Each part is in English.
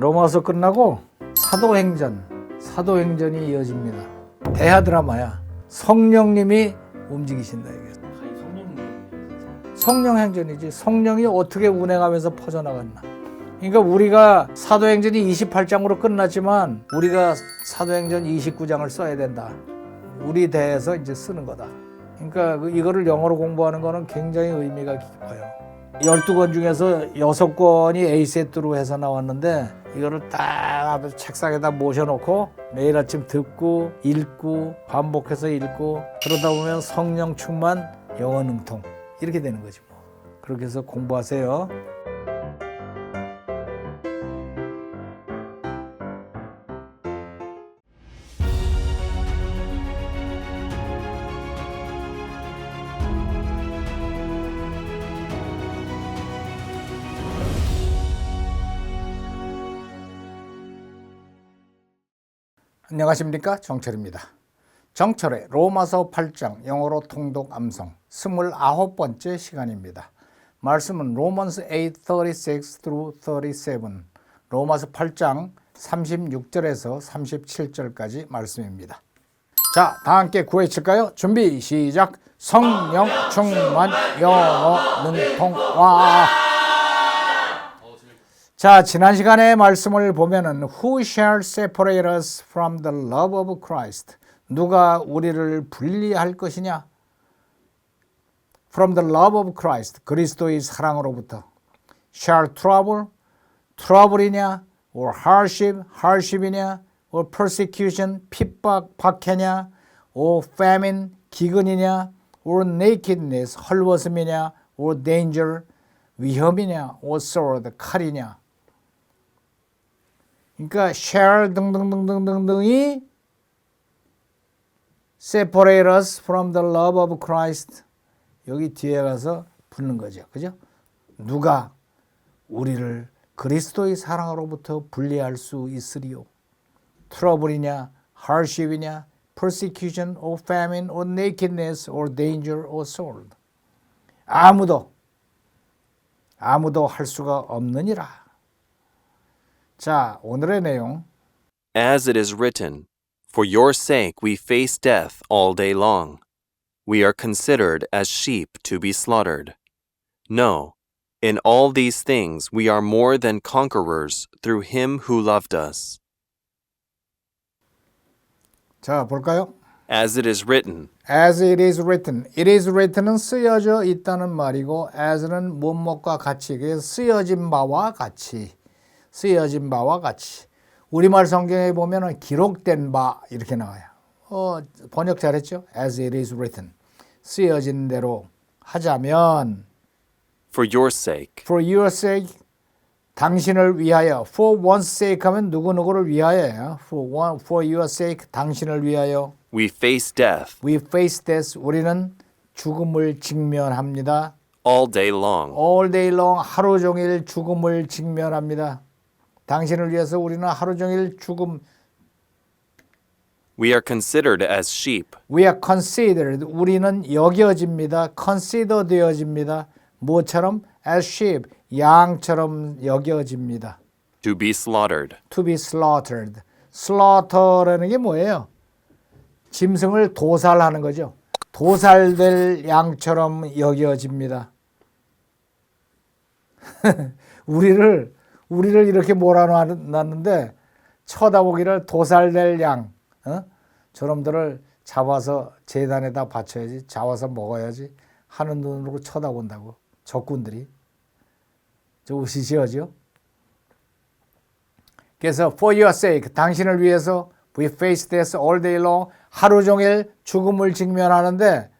로마서 끝나고 사도행전, 사도행전이 이어집니다. 대하 드라마야. 성령님이 움직이신다 이게. 성령 행전이지. 성령이 어떻게 운행하면서 퍼져나갔나. 그러니까 우리가 사도행전이 28장으로 끝났지만 우리가 사도행전 29장을 써야 된다. 우리 대에서 이제 쓰는 거다. 그러니까 그 이거를 영어로 공부하는 거는 굉장히 의미가 깊어요. 12권 중에서 6권이 A세트로 해서 나왔는데 이거를 딱 책상에다 모셔놓고 매일 아침 듣고 읽고 반복해서 읽고 그러다 보면 성령 충만 영어 능통 이렇게 되는 거지 뭐. 그렇게 해서 공부하세요. 안녕하십니까 정철입니다. 정철의 로마서 8장 영어로 통독 암송 29번째 시간입니다. 말씀은 로먼스 8:36 through 37 로마서 8장 36절에서 37절까지 말씀입니다. 자, 다 함께 구해칠까요? 준비 시작. 성령 충만 영어 능통와 자, 지난 시간의 말씀을 보면은 Who shall separate us from the love of Christ? 누가 우리를 분리할 것이냐? From the love of Christ. 그리스도의 사랑으로부터. Shall trouble? trouble이냐? Or hardship? hardship이냐? Or persecution? 핍박, 박해냐? Or famine? 기근이냐? Or nakedness? 헐벗음이냐? Or danger? 위험이냐? Or sword? 칼이냐? 그러니까 shall 등등등등등등이 separate us from the love of Christ 여기 뒤에 가서 붙는 거죠. 그죠? 누가 우리를 그리스도의 사랑으로부터 분리할 수 있으리요? 트러블이냐, hardship이냐, persecution or famine or nakedness or danger or sword. 아무도 아무도 할 수가 없느니라. 자, 오늘의 내용. As it is written, For your sake we face death all day long. We are considered as sheep to be slaughtered. No, in all these things we are more than conquerors through him who loved us. 자, 볼까요? As it is written, As it is written. It is written은 쓰여져 있다는 말이고 as는 무엇과 같이 그래서 쓰여진 바와 같이 쓰여진 바와 같이 우리말 성경에 보면은 기록된 바 이렇게 나와요. 어, 번역 잘했죠? As it is written. 쓰여진 대로 하자면 For your sake, for your sake 당신을 위하여 for one's sake 하면 누구누구를 위하여요. for one for your sake 당신을 위하여 we face death We face death. 우리는 죽음을 직면합니다. all day long. All day long 하루 종일 죽음을 직면합니다. 당신을 위해서 우리는 하루 종일 죽음 We are considered as sheep We are considered 우리는 여겨집니다. consider 되어집니다. 뭐처럼 as sheep 양처럼 여겨집니다. to be slaughtered. to be slaughtered. slaughter라는 게 뭐예요? 짐승을 도살하는 거죠. 도살될 양처럼 여겨집니다. 우리를 우리를 이렇게 몰아놨는데 쳐다보기를 도살될 양, 어? 저놈들을 잡아서 재단에다 바쳐야지, 잡아서 먹어야지 하는 눈으로 쳐다본다고 적군들이. 저 우시시하죠. 그래서 for your sake 당신을 위해서 we face this all day long. 하루 종일 죽음을 직면하는데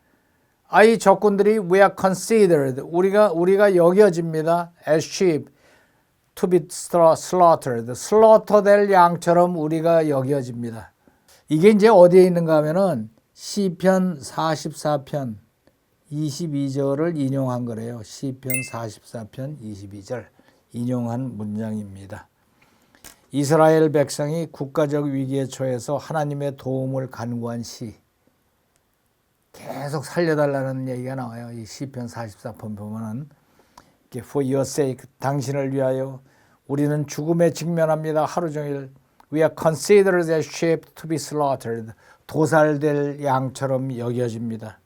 아이 적군들이 we are considered. 우리가 우리가 여겨집니다. as sheep to be slaughtered slaughter 될 양처럼 우리가 여겨집니다. 이게 이제 어디에 있는가 하면은 시편 44편 22절을 인용한 거래요. 시편 44편 22절 인용한 문장입니다. 이스라엘 백성이 국가적 위기에 처해서 하나님의 도움을 간구한 시 계속 살려달라는 얘기가 나와요. 이 시편 44편 보면은 for your sake 당신을 위하여 우리는 죽음에 직면합니다. 하루 종일. We are considered as sheep to be slaughtered. 도살될 양처럼 여겨집니다.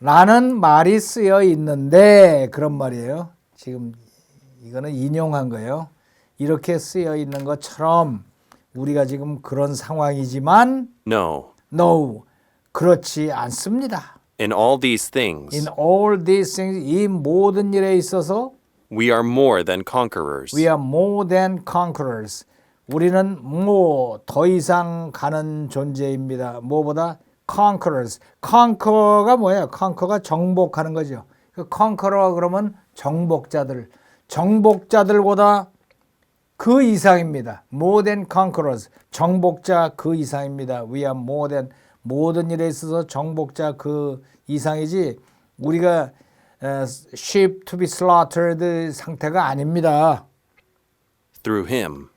라는 말이 쓰여 있는데 그런 말이에요. 지금 이거는 인용한 거예요. 이렇게 쓰여 있는 것처럼 우리가 지금 그런 상황이지만 No. no 그렇지 않습니다. In all these things, In all these things 이 모든 일에 있어서 we are more than conquerors. we are more than conquerors. 우리는 뭐더 이상 가는 존재입니다. 뭐보다 conquerors. conquer가 뭐예요? conquer가 정복하는 거죠. 그 conqueror 그러면 정복자들. 정복자들보다 그 이상입니다. more than conquerors. 정복자 그 이상입니다. we are more than 모든 일에 있어서 정복자 그 이상이지 우리가 에, sheep to be slaughtered 상태가 아닙니다. through him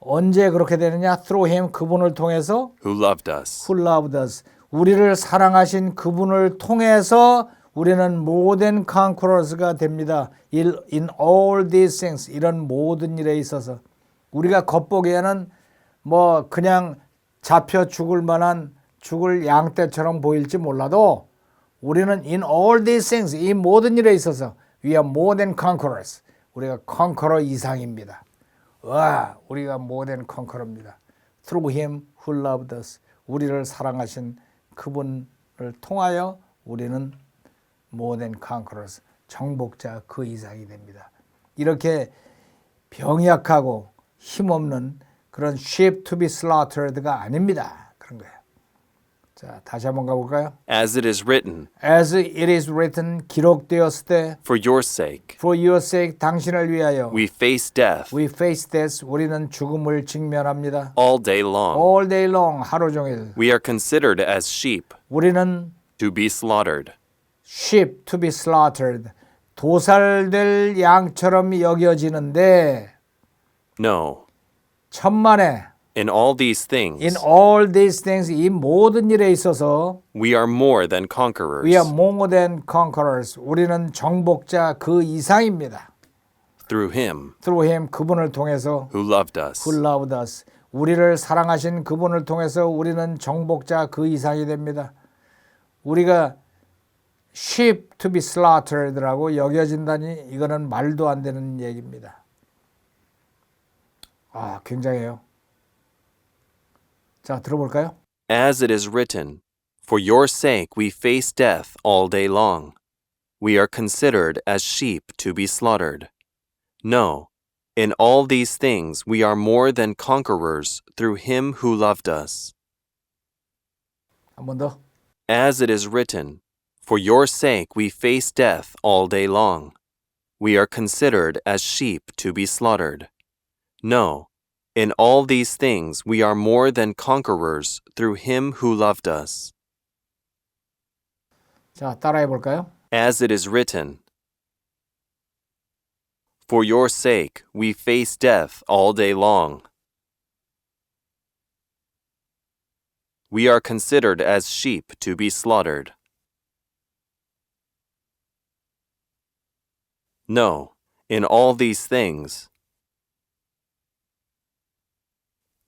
언제 그렇게 되느냐? through him 그분을 통해서 who loved us. who loved us. 우리를 사랑하신 그분을 통해서 우리는 모든 conquerors가 됩니다. In all these things 이런 모든 일에 있어서 우리가 겉보기에는 뭐 그냥 잡혀 죽을 만한 죽을 양떼처럼 보일지 몰라도 우리는 in all these things 이 모든 일에 있어서 we are more than conquerors. 우리가 conqueror 이상입니다. 와, 우리가 more than conqueror입니다. Through him who loved us. 우리를 사랑하신 그분을 통하여 우리는 more than conquerors. 정복자 그 이상이 됩니다. 이렇게 병약하고 힘없는 그런 sheep to be slaughtered가 아닙니다. 그런 거예요. 자, 다시 한번 가볼까요? As it is written, As it is written, 기록되었을 때 for your sake, For your sake, 당신을 위하여 we face death We face death. 우리는 죽음을 직면합니다. all day long. All day long, 하루 종일. We are considered as sheep 우리는 to be slaughtered. sheep to be slaughtered. 도살될 양처럼 여겨지는데 No. 천만에 In all these things, in all these things 이 모든 일에 있어서 we are more than conquerors. we are more than conquerors. 우리는 정복자 그 이상입니다. through him through him 그분을 통해서 who loved us. who loved us. 우리를 사랑하신 그분을 통해서 우리는 정복자 그 이상이 됩니다. 우리가 sheep to be slaughtered라고 여겨진다니 이거는 말도 안 되는 얘기입니다. 아, 굉장해요. 자, 들어볼까요? As it is written, For your sake we face death all day long. We are considered as sheep to be slaughtered. No, in all these things we are more than conquerors through him who loved us. 한 번 더. As it is written, For your sake we face death all day long. We are considered as sheep to be slaughtered. No, in all these things we are more than conquerors through him who loved us. 자, 따라해 볼까요? As it is written, For your sake we face death all day long. We are considered as sheep to be slaughtered. No, in all these things,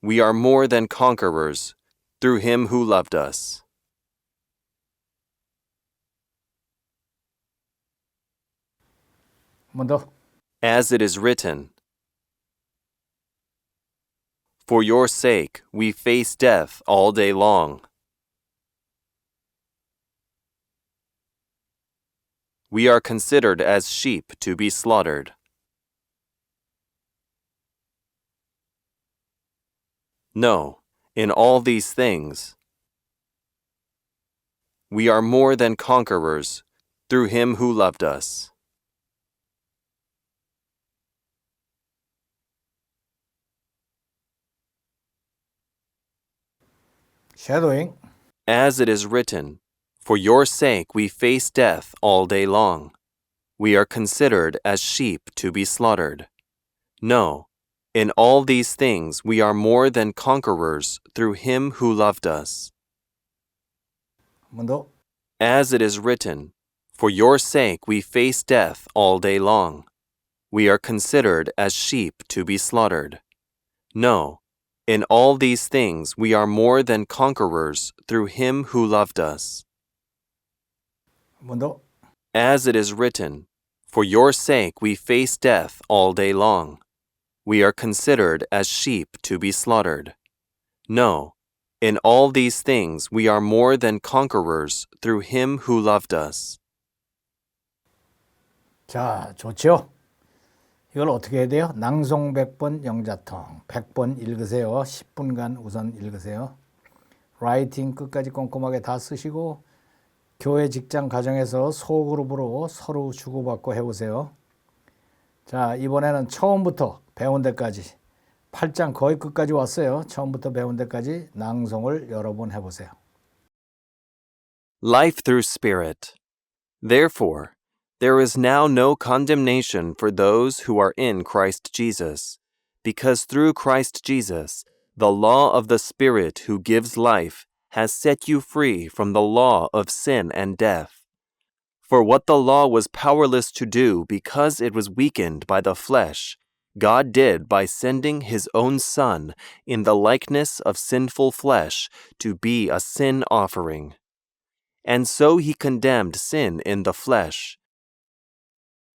We are more than conquerors through him who loved us. As it is written, For your sake we face death all day long. We are considered as sheep to be slaughtered. No, in all these things. We are more than conquerors through him who loved us. Shadowing. As it is written, For your sake we face death all day long. We are considered as sheep to be slaughtered. No, in all these things we are more than conquerors through him who loved us. As it is written, For your sake we face death all day long. We are considered as sheep to be slaughtered. No, in all these things we are more than conquerors through him who loved us. As it is written, For your sake we face death all day long We are considered as sheep to be slaughtered. No, in all these things we are more than conquerors through him who loved us. 자, 좋죠? 이걸 어떻게 해야 돼요? 낭송 100번 영자통 100번 읽으세요. 10분간 우선 읽으세요. 라이팅 끝까지 꼼꼼하게 다 쓰시고 교회 직장 가정에서 소그룹으로 서로 주고받고 해보세요. 자, 이번에는 처음부터 배운 데까지 8장 거의 끝까지 왔어요. 처음부터 배운 데까지 낭송을 여러 번 해보세요. Life through Spirit. Therefore, there is now no condemnation for those who are in Christ Jesus, because through Christ Jesus, the law of the Spirit who gives life has set you free from the law of sin and death. For what the law was powerless to do because it was weakened by the flesh, God did by sending his own Son in the likeness of sinful flesh to be a sin offering. And so he condemned sin in the flesh,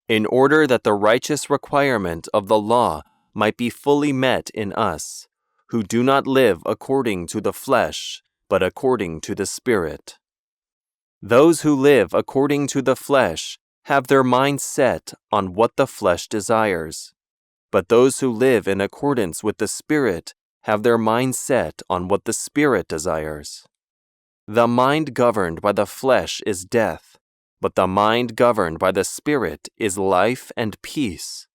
in order that the righteous requirement of the law might be fully met in us, who do not live according to the flesh, but according to the Spirit. Those who live according to the flesh have their minds set on what the flesh desires, but those who live in accordance with the Spirit have their mind set on what the Spirit desires. The mind governed by the flesh is death, but the mind governed by the Spirit is life and peace.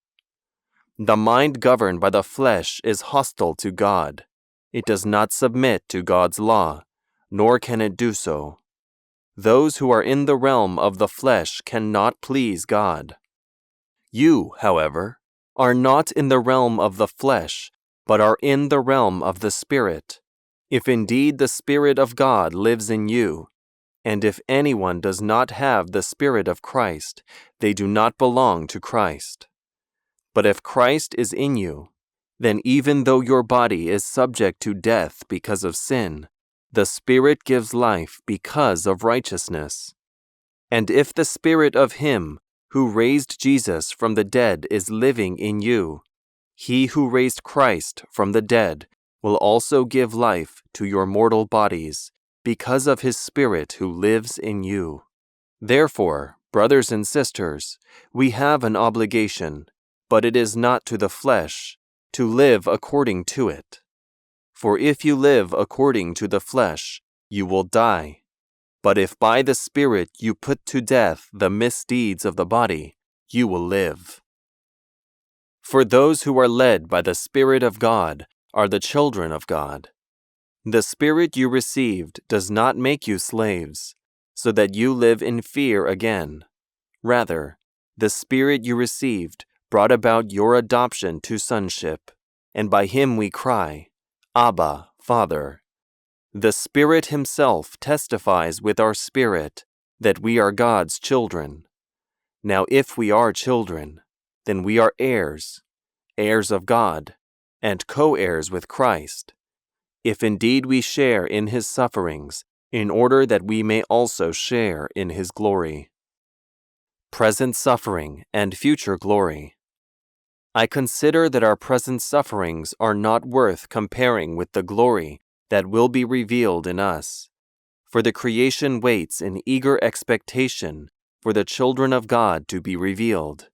The mind governed by the flesh is hostile to God. It does not submit to God's law, nor can it do so. Those who are in the realm of the flesh cannot please God. You, however, are not in the realm of the flesh, but are in the realm of the Spirit, if indeed the Spirit of God lives in you. And if anyone does not have the Spirit of Christ, they do not belong to Christ. But if Christ is in you, then even though your body is subject to death because of sin, the Spirit gives life because of righteousness. And if the Spirit of Him who raised Jesus from the dead is living in you, He who raised Christ from the dead will also give life to your mortal bodies because of His Spirit who lives in you. Therefore, brothers and sisters, we have an obligation, but it is not to the flesh, to live according to it. For if you live according to the flesh, you will die. But if by the Spirit you put to death the misdeeds of the body, you will live. For those who are led by the Spirit of God are the children of God. The Spirit you received does not make you slaves, so that you live in fear again. Rather, the Spirit you received brought about your adoption to sonship, and by him we cry, Abba, Father. The Spirit Himself testifies with our spirit that we are God's children. Now, if we are children, then we are heirs, heirs of God, and co heirs with Christ, if indeed we share in His sufferings, in order that we may also share in His glory. Present suffering and future glory. I consider that our present sufferings are not worth comparing with the glory that will be revealed in us. For the creation waits in eager expectation for the children of God to be revealed.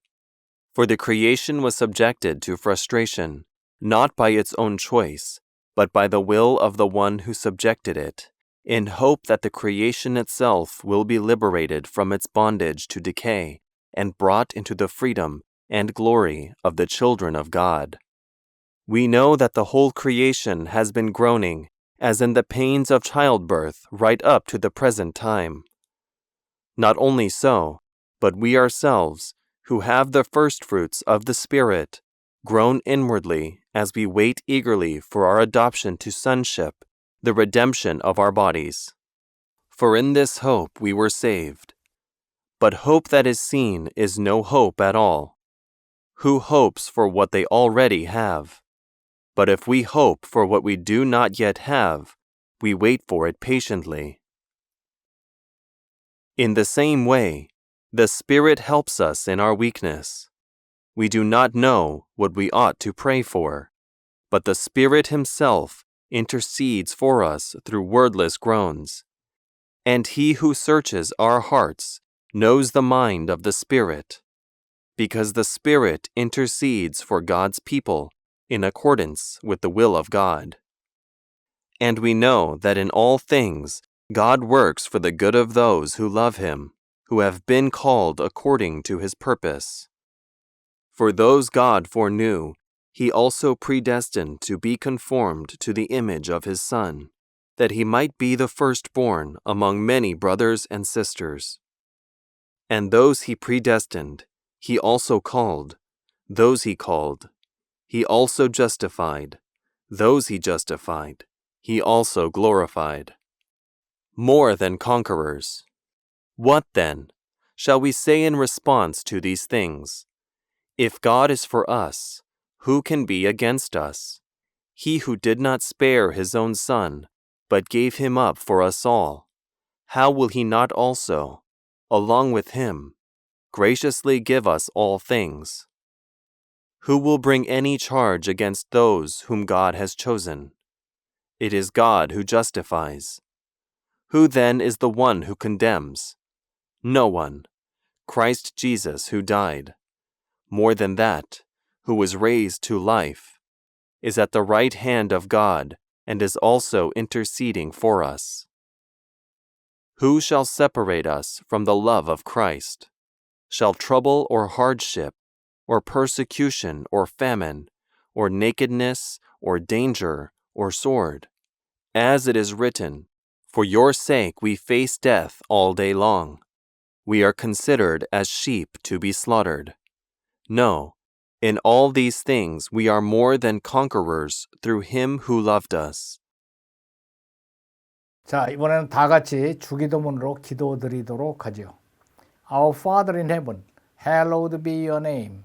For the creation was subjected to frustration, not by its own choice, but by the will of the one who subjected it, in hope that the creation itself will be liberated from its bondage to decay and brought into the freedom and glory of the children of God. We know that the whole creation has been groaning as in the pains of childbirth right up to the present time. Not only so, but we ourselves, who have the firstfruits of the Spirit, groan inwardly as we wait eagerly for our adoption to sonship, the redemption of our bodies. For in this hope we were saved. But hope that is seen is no hope at all. Who hopes for what they already have? But if we hope for what we do not yet have, we wait for it patiently. In the same way, the Spirit helps us in our weakness. We do not know what we ought to pray for, but the Spirit Himself intercedes for us through wordless groans. And He who searches our hearts knows the mind of the Spirit, because the Spirit intercedes for God's people in accordance with the will of God. And we know that in all things God works for the good of those who love Him, who have been called according to His purpose. For those God foreknew, He also predestined to be conformed to the image of His Son, that He might be the firstborn among many brothers and sisters. And those He predestined, He also called. Those He called, He also justified. Those He justified, He also glorified. More than conquerors. What then? Shall we say in response to these things? If God is for us, who can be against us? He who did not spare his own Son, but gave him up for us all, how will he not also, along with him, graciously give us all things? Who will bring any charge against those whom God has chosen? It is God who justifies. Who then is the one who condemns? No one. Christ Jesus who died. More than that, who was raised to life, is at the right hand of God and is also interceding for us. Who shall separate us from the love of Christ? Shall trouble or hardship, or persecution or famine, or nakedness, or danger, or sword? As it is written, For your sake we face death all day long. We are considered as sheep to be slaughtered. No, in all these things we are more than conquerors through him who loved us. 자, 이번에는 다 같이 주기도문으로 기도드리도록 하죠. Our Father in heaven, hallowed be your name.